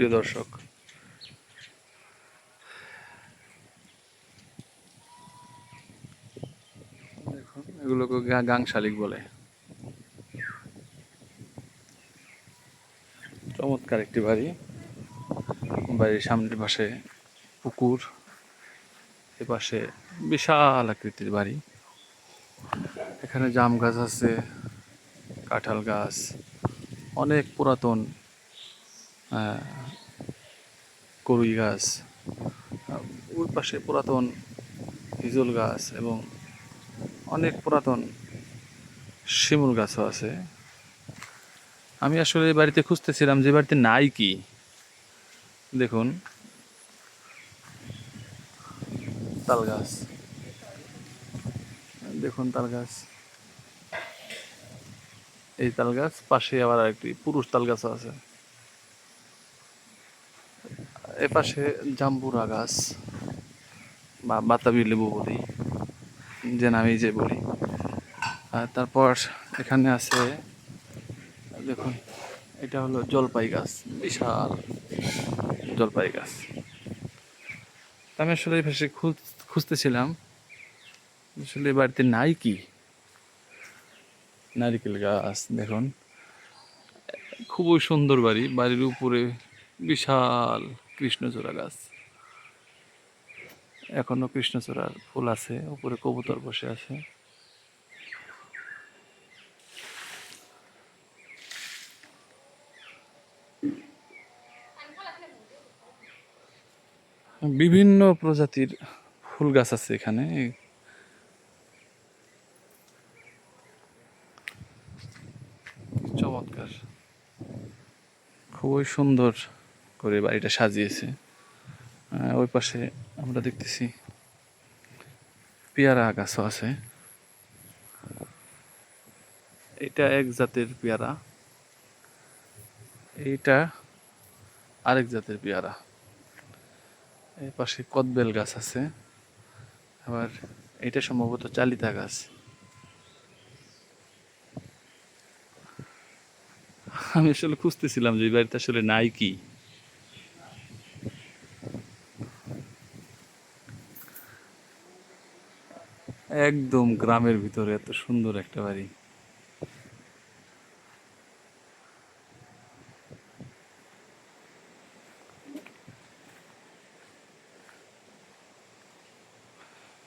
প্রিয় দর্শক। দেখুন এগুলোকে গাং শালিক বলে। চমৎকার একটি বাড়ি। বাড়ির সামনের পাশে পুকুর এ পাশে বিশাল আকৃতির বাড়ি। এখানে জাম গাছ আছে কাঁঠাল গাছ অনেক পুরাতন কড়ুই গাছ ওই পাশে পুরাতন হিজল গাছ এবং অনেক পুরাতন শিমুল গাছও আছে। আমি আসলে এই বাড়িতে খুঁজতেছিলাম যে বাড়িতে নাই কি। দেখুন, তাল গাছ। দেখুন তাল গাছ। এই তাল গাছ পাশে আবার একটি পুরুষ তাল গাছও আছে। এ পাশে জাম্বুরা গাছ বা বাতাবি লেবু বলি, যে নামেই যে বলি। আর তারপর এখানে আছে, দেখুন, এটা হলো জলপাই গাছ, বিশাল জলপাই গাছ। আমি আসলে এই পাশে খুঁজ- খুঁজতেছিলাম, আসলে বাড়িতে নাই কি? নারিকেল গাছ, দেখুন। খুবই সুন্দর বাড়ি, বাড়ির উপরে বিশাল কৃষ্ণচূড়া গাছ। এখনও কৃষ্ণচূড়ার ফুল আছে, উপরে কবুতর বসে আছে। বিভিন্ন প্রজাতির ফুল গাছ আছে এখানে। চমৎকার। খুবই সুন্দর করে বাড়িটা সাজিয়েছে। ওই পাশে আমরা দেখতেছি পেয়ারা গাছও আছে। এটা এক জাতের পেয়ারা। এইটা আরেক জাতের পেয়ারা। এই পাশে কদবেল গাছ আছে। আবার এটা সম্ভবত চালিতা গাছ। আমি আসলে খুঁজতেছিলাম যে বাড়িতে আসলে নাই কি। একদম গ্রামের ভিতরে, এত সুন্দর একটা বাড়ি।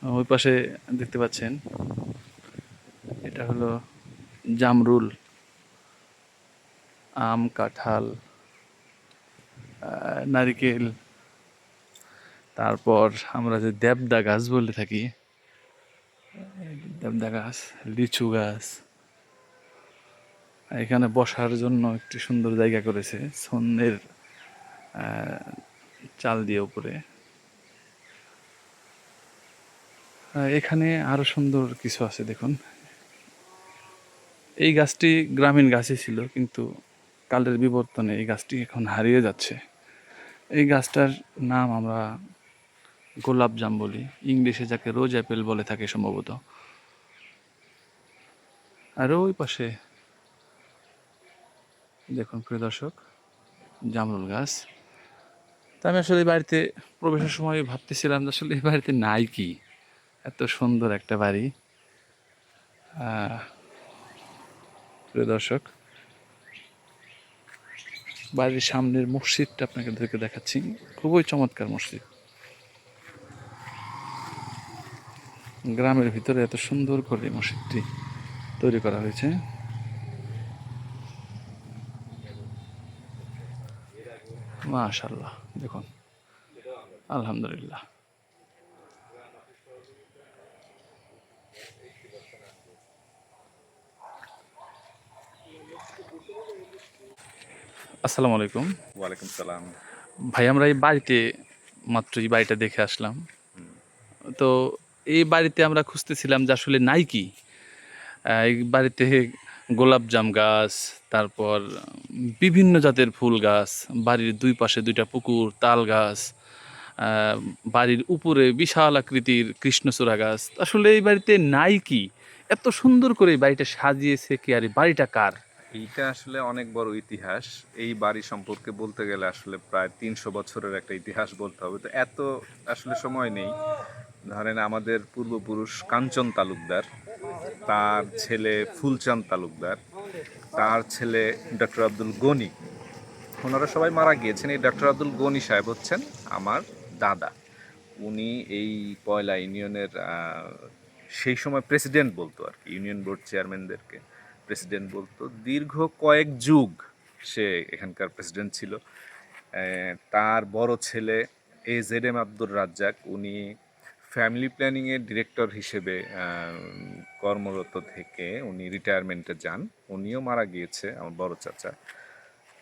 ওই পাশে দেখতে পাচ্ছেন, এটা হলো জামরুল, আম, কাঁঠাল নারিকেল। তারপর আমরা যে দেবদা গাছ বলে থাকি দেবদা গাছ লিচু গাছ। এখানে বসার জন্য একটি সুন্দর জায়গা করেছে, সন্ধ্যের চাল দিয়ে উপরে। এখানে আরও সুন্দর কিছু আছে, দেখুন। এই গাছটি গ্রামীণ গাছই ছিল, কিন্তু কালের বিবর্তনে এই গাছটি এখন হারিয়ে যাচ্ছে। এই গাছটার নাম আমরা গোলাপ জাম বলি। ইংলিশে যাকে রোজ অ্যাপেল বলে থাকে সম্ভবত। আর ওই পাশে, দেখুন প্রিয় দর্শক, জামরুল গাছ। তা আমি আসলে বাড়িতে প্রবেশের সময় ভাবতেছিলাম যে আসলে এই বাড়িতে নাই কি? এত সুন্দর একটা বাড়ি। প্রিয় দর্শক, বাড়ির সামনের মসজিদটা আপনাদেরকে দেখাচ্ছি। খুবই চমৎকার মসজিদ। গ্রামের ভিতরে এত সুন্দর করে মসজিদটি তৈরি করা হয়েছে। মাশাল্লাহ দেখুন। আলহামদুলিল্লাহ। আসসালামু আলাইকুম। ওয়ালাইকুম সালাম। ভাই আমরা এই বাড়িতে মাত্র এই বাড়িটা দেখে আসলাম। তো এই বাড়িতে আমরা খুঁজতেছিলাম যে আসলে নাই কি। এই বাড়িতে গোলাপ জাম গাছ, তারপর বিভিন্ন জাতের ফুল গাছ, বাড়ির দুই পাশে দুইটা পুকুর, তাল গাছ বাড়ির উপরে বিশাল আকৃতির কৃষ্ণচূড়া গাছ। আসলে এই বাড়িতে নাই কি? এত সুন্দর করে এই বাড়িটা সাজিয়েছে কি আর এই বাড়িটা কার? এইটা আসলে অনেক বড় ইতিহাস। এই বাড়ি সম্পর্কে বলতে গেলে আসলে প্রায় তিনশো বছরের একটা ইতিহাস বলতে হবে। তো এত আসলে সময় নেই। ধরেন আমাদের পূর্বপুরুষ কাঞ্চন তালুকদার, তার ছেলে ফুলচাঁদ তালুকদার, তার ছেলে ডক্টর আব্দুল গনি। ওনারা সবাই মারা গিয়েছেন। এই ডক্টর আব্দুল গনি সাহেব হচ্ছেন আমার দাদা। উনি এই পয়লা ইউনিয়নের সেই সময় প্রেসিডেন্ট বলতো আর কি, ইউনিয়ন বোর্ড চেয়ারম্যানদেরকে প্রেসিডেন্ট বলতো। দীর্ঘ কয়েক যুগ সে এখানকার প্রেসিডেন্ট ছিল। তার বড় ছেলে A Z M Abdur Razzak, উনি ফ্যামিলি প্ল্যানিংয়ের ডিরেক্টর হিসেবে কর্মরত থেকে উনি রিটায়ারমেন্টে যান। উনিও মারা গিয়েছে, আমার বড় চাচা।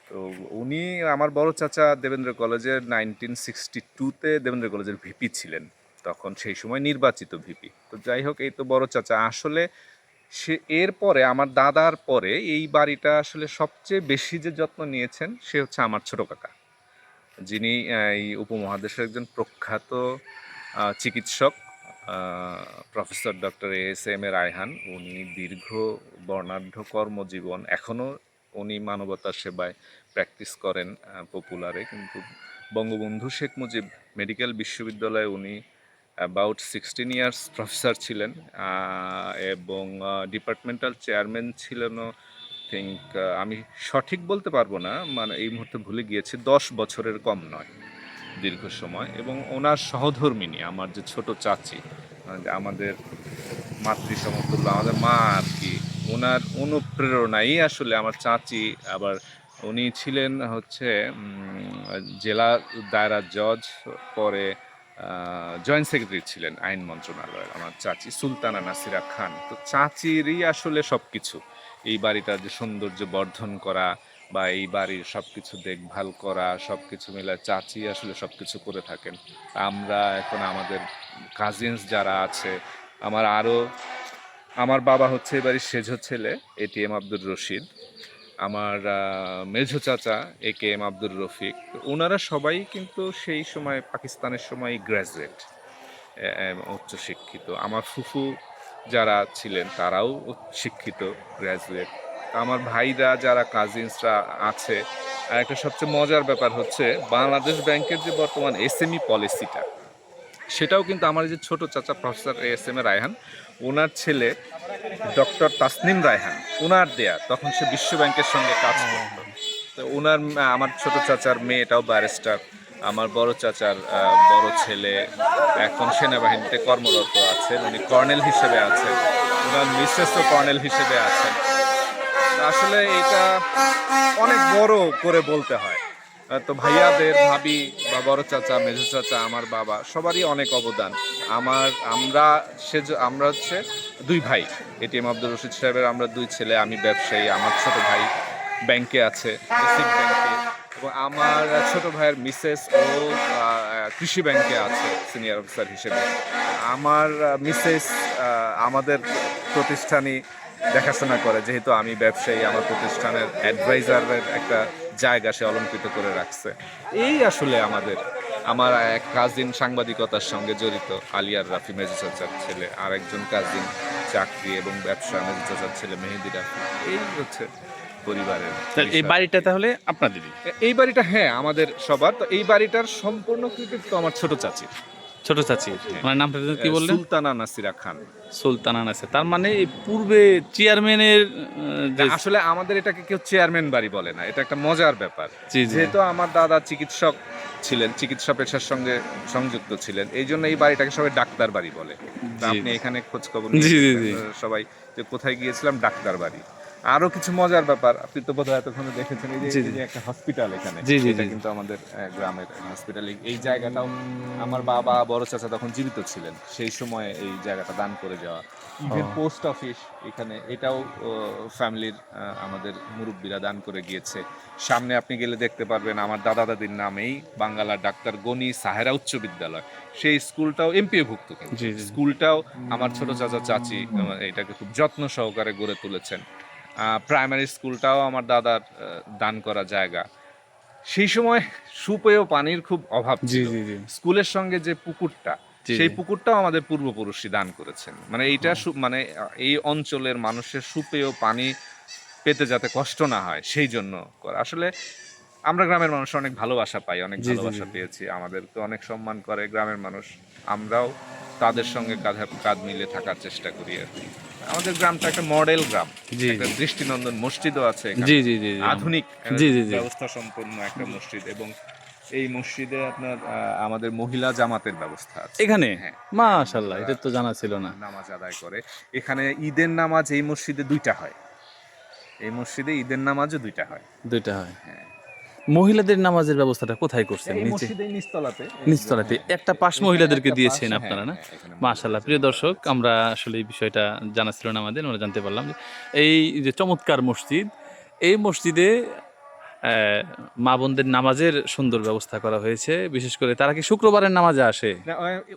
তো উনি আমার বড় চাচা দেবেন্দ্র কলেজের নাইনটিন সিক্সটি টুতে দেবেন্দ্র কলেজের ভিপি ছিলেন। তখন সেই সময় নির্বাচিত ভিপি তো যাই হোক, এই তো বড় চাচা। আসলে সে এরপরে আমার দাদার পরে এই বাড়িটা আসলে সবচেয়ে বেশি যে যত্ন নিয়েছেন, সে হচ্ছে আমার ছোট কাকা। যিনি এই উপমহাদেশের একজন প্রখ্যাত চিকিৎসক professor doctor S M A Raihan উনি দীর্ঘ বর্ণাঢ্য কর্মজীবন এখনও উনি মানবতার সেবায় প্র্যাকটিস করেন পপুলারে কিন্তু বঙ্গবন্ধু শেখ মুজিব মেডিকেল বিশ্ববিদ্যালয়ে উনি অ্যাবাউট সিক্সটিন ইয়ার্স প্রফেসর ছিলেন এবং ডিপার্টমেন্টাল চেয়ারম্যান ছিলেনও থিঙ্ক আমি সঠিক বলতে পারব না মানে এই মুহূর্তে ভুলে গিয়েছি, দশ বছরের কম নয়। দীর্ঘ সময় এবং ওনার সহধর্মিনী, আমার যে ছোট চাচি আমাদের মাতৃ সমতুল্য আমাদের মা আর কি, ওনার অনুপ্রেরণাই আসলে আমার চাচি। আবার উনি ছিলেন হচ্ছে জেলা দায়রা জজ, পরে জয়েন্ট সেক্রেটারি ছিলেন আইন মন্ত্রণালয়ের আমার চাচি সুলতানা নাসিরা খান। তো চাচিরই আসলে সব কিছু এই বাড়িটার যে সৌন্দর্য বর্ধন করা বা এই বাড়ির সব কিছু দেখভাল করা সব কিছু মিলে চাচি আসলে সব কিছু করে থাকেন। আমরা এখন আমাদের কাজিনস যারা আছে, আমার আরও, আমার বাবা হচ্ছে এবারে সেজো ছেলে এটিএম আব্দুর রশিদ। আমার মেঝো চাচা A K M Abdur Rafiq. ওনারা সবাই কিন্তু সেই সময়, পাকিস্তানের সময় গ্র্যাজুয়েট উচ্চশিক্ষিত আমার ফুফু যারা ছিলেন, তারাও শিক্ষিত গ্র্যাজুয়েট আমার ভাইরা যারা কাজিনসরা আছে আর একটা সবচেয়ে মজার ব্যাপার হচ্ছে বাংলাদেশ ব্যাংকের যে বর্তমান এস এসএমই পলিসিটা সেটাও কিন্তু আমার যে ছোট চাচা professor S M A Raihan ওনার ছেলে ডক্টর তাসনিম রায়হান ওনার দেয়া তখন সে বিশ্ব ব্যাংকের সঙ্গে কাজ করত। তো ওনার আমার ছোট চাচার মেয়েটাও ব্যারিস্টার আমার বড় চাচার বড় ছেলে এখন সেনাবাহিনীতে কর্মরত আছেন উনি কর্নেল হিসেবে আছেন ওনার মিসেসও কর্নেল হিসেবে আছেন। আসলে এটা অনেক বড় করে বলতে হয়। তো ভাইয়াদের ভাবি বা বড় চাচা মেজো চাচা, আমার বাবা, সবারই অনেক অবদান। আমার, আমরা সে আমরা হচ্ছে দুই ভাই। এটিএম আব্দুল রশিদ সাহেবের আমরা দুই ছেলে, আমি ব্যবসায়ী, আমার ছোট ভাই ব্যাংকে আছে ব্যাংকে। এবং আমার ছোট ভাইয়ের মিসেস ও কৃষি ব্যাংকে আছে, সিনিয়র অফিসার হিসেবে। আমার মিসেস আমাদের প্রতিষ্ঠানই দেখাশোনা করে যেহেতু আমি ব্যবসায়ী আমার প্রতিষ্ঠানের অ্যাডভাইজারের একটা জায়গা সে অলঙ্কৃত করে রাখছে। এই আসলে আমাদের আমার এক কাজিন সাংবাদিকতার সঙ্গে জড়িত আলিয়ার রাফি মেজু চাচার ছেলে আর একজন কাজিন চাকরি এবং ব্যবসা মেজু চাচার ছেলে মেহেদি রাফি। এই হচ্ছে পরিবারের এই বাড়িটা তাহলে আপনাদেরই? এই বাড়িটা হ্যাঁ আমাদের সবার। তো এই বাড়িটার সম্পূর্ণ কৃতিত্ব আমার ছোট চাচি ছোট চাচি। মানে নামটা কি বললেন? সুলতানা নাসিরা খান। সুলতানা আছে তার মানে পূর্বে চেয়ারম্যানের আসলে আমাদের এটাকে কেউ চেয়ারম্যান বাড়ি বলে না। এটা একটা মজার ব্যাপার। যেহেতু আমার দাদা চিকিৎসক ছিলেন চিকিৎসা পেশার সঙ্গে সংযুক্ত ছিলেন এই জন্য এই বাড়িটাকে সবাই ডাক্তার বাড়ি বলে। আপনি এখানে খোঁজ খবর জি, জি, জি। সবাই যে কোথায় গিয়েছিলাম ডাক্তার বাড়ি। আরও কিছু মজার ব্যাপার। আপনি তো বোধহয় এতক্ষণে দেখেছেন এই যে একটা হসপিটাল এখানে। জি, জি, এটা কিন্তু আমাদের গ্রামের হসপিটাল এই জায়গাটাও আমার বাবা বড় চাচা তখন জীবিত ছিলেন। সেই সময় এই জায়গাটা দান করে যাওয়া। ইভেন পোস্ট অফিস এখানে এটাও ফ্যামিলির আমাদের মুরব্বীরা দান করে গিয়েছে। সামনে আপনি গেলে দেখতে পারবেন আমার দাদা দাদির নামেই বাঙ্গালা ডাক্তার গনি সাহেরা উচ্চ বিদ্যালয়। সেই স্কুলটাও এমপিও ভুক্ত কিন্তু। জি, জি। স্কুলটাও আমার ছোট চাচা চাচি এটাকে খুব যত্ন সহকারে গড়ে তুলেছেন। প্রাইমারি স্কুলটাও আমার দাদার দান করা জায়গা। সেই সময় সুপেয় পানির খুব অভাব জি জি জি। স্কুলের সঙ্গে যে পুকুরটা সেই পুকুরটাও আমাদের পূর্বপুরুষই দান করেছেন। মানে এইটা মানে এই অঞ্চলের মানুষের সুপেয় পানি পেতে যাতে কষ্ট না হয় সেই জন্য করা। আসলে আমরা গ্রামের মানুষ অনেক ভালোবাসা পাই অনেক ভালোবাসা। পেয়েছি। আমাদেরকে অনেক সম্মান করে গ্রামের মানুষ। আমরাও তাদের সঙ্গে কাঁধে কাঁধ মিলে থাকার চেষ্টা করি আর কি আমাদের গ্রামটা একটা মডেল গ্রাম একটা দৃষ্টিনন্দন মসজিদও আছে এখানে। জি জি জি জি। আধুনিক জি, জি, জি। ব্যবস্থা সম্পন্ন একটা মসজিদ এবং এই মসজিদে আপনার আমাদের মহিলা জামাতের ব্যবস্থা আছে এখানে হ্যাঁ। মাশাল্লাহ এটা তো জানা ছিল না নামাজ আদায় করে এখানে ঈদের নামাজ এই মসজিদে দুইটা হয় এই মসজিদে ঈদের নামাজও দুইটা হয় দুইটা হয় হ্যাঁ। মহিলাদের নামাজের ব্যবস্থাটা কোথায় করছেন? নিচে? নিচতলাতে। একটা পাশ মহিলাদেরকে দিয়েছেন আপনারা না? হ্যাঁ, হ্যাঁ, মাশাল্লাহ প্রিয় দর্শক আমরা আসলে এই বিষয়টা জানা ছিল না আমাদের আমরা জানতে পারলাম যে এই যে চমৎকার মসজিদ এই মসজিদে মা বোনদের নামাজের সুন্দর ব্যবস্থা করা হয়েছে। বিশেষ করে তারা কি শুক্রবারের নামাজে আসে?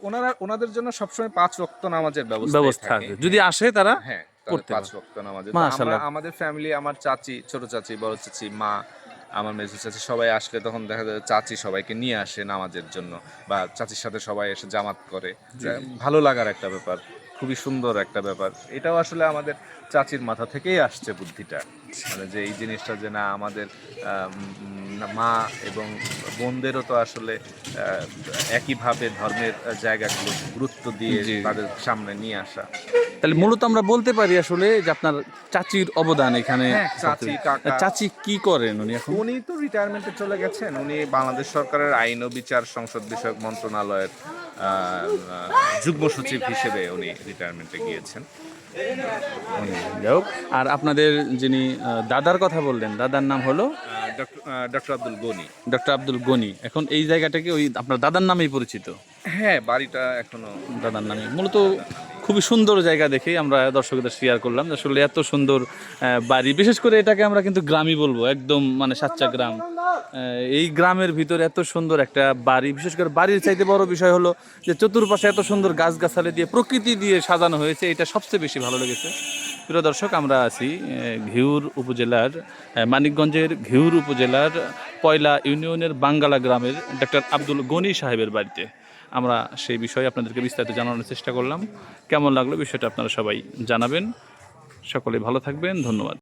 ওনারা ওনাদের জন্য সবসময় পাঁচ ওয়াক্ত নামাজের ব্যবস্থা আছে। যদি আসে তারা হ্যাঁ করতে পাঁচ পারে। ওয়াক্ত নামাজে। আমাদের ফ্যামিলি আমার চাচি ছোট চাচি বড় চাচি মা আমার মেজর চাচি সবাই আসলে তখন দেখা যায় চাচি সবাইকে নিয়ে আসে নামাজের জন্য বা চাচির সাথে সবাই এসে জামাত করে। ভালো লাগার একটা ব্যাপার খুবই সুন্দর একটা ব্যাপার। এটাও আসলে আমাদের চাচির মাথা থেকেই আসছে বুদ্ধিটা। মানে যে এই জিনিসটা যে না আমাদের মা এবং বোনদেরও তো আসলে একইভাবে ধর্মের জায়গাগুলো গুরুত্ব দিয়ে তাদের সামনে নিয়ে আসা। তাহলে মূলত আমরা বলতে পারি আসলে যে আপনার চাচির অবদান এখানে হ্যাঁ, চাচি, কাকা। চাচি কি করেন উনি এখন? উনি তো রিটায়ারমেন্টে চলে গেছেন। উনি বাংলাদেশ সরকারের আইন ও বিচার সংসদ বিষয়ক মন্ত্রণালয়ের যুগ্ম সচিব হিসেবে উনি রিটায়ারমেন্টে গিয়েছেন। যাই আর আপনাদের যিনি দাদার কথা বললেন দাদার নাম হলো? ডক্টর আব্দুল গনি। ডক্টর আব্দুল গনি। এখন এই জায়গাটাকে ওই আপনার দাদার নামেই পরিচিত? হ্যাঁ বাড়িটা এখনও দাদার নামে। মূলত খুবই সুন্দর জায়গা দেখেই আমরা দর্শকদের শেয়ার করলাম। আসলে এত সুন্দর বাড়ি। বিশেষ করে এটাকে আমরা কিন্তু গ্রামই বলব। একদম মানে সাচ্চা গ্রাম। এই গ্রামের ভিতরে এত সুন্দর একটা বাড়ি। বিশেষ করে বাড়ির চাইতে বড় বিষয় হলো যে চতুর্পাশে এত সুন্দর গাছগাছালি দিয়ে প্রকৃতি দিয়ে সাজানো হয়েছে, এটা সবচেয়ে বেশি ভালো লেগেছে। প্রিয় দর্শক, আমরা আছি ঘিউর উপজেলার মানিকগঞ্জের ঘিউর উপজেলার পয়লা ইউনিয়নের বাঙ্গালা গ্রামের ডক্টর আব্দুল গনি সাহেবের বাড়িতে। আমরা সেই বিষয়ে আপনাদেরকে বিস্তারিত জানানোর চেষ্টা করলাম। কেমন লাগল বিষয়টা আপনারা সবাই জানাবেন। সকলে ভালো থাকবেন, ধন্যবাদ।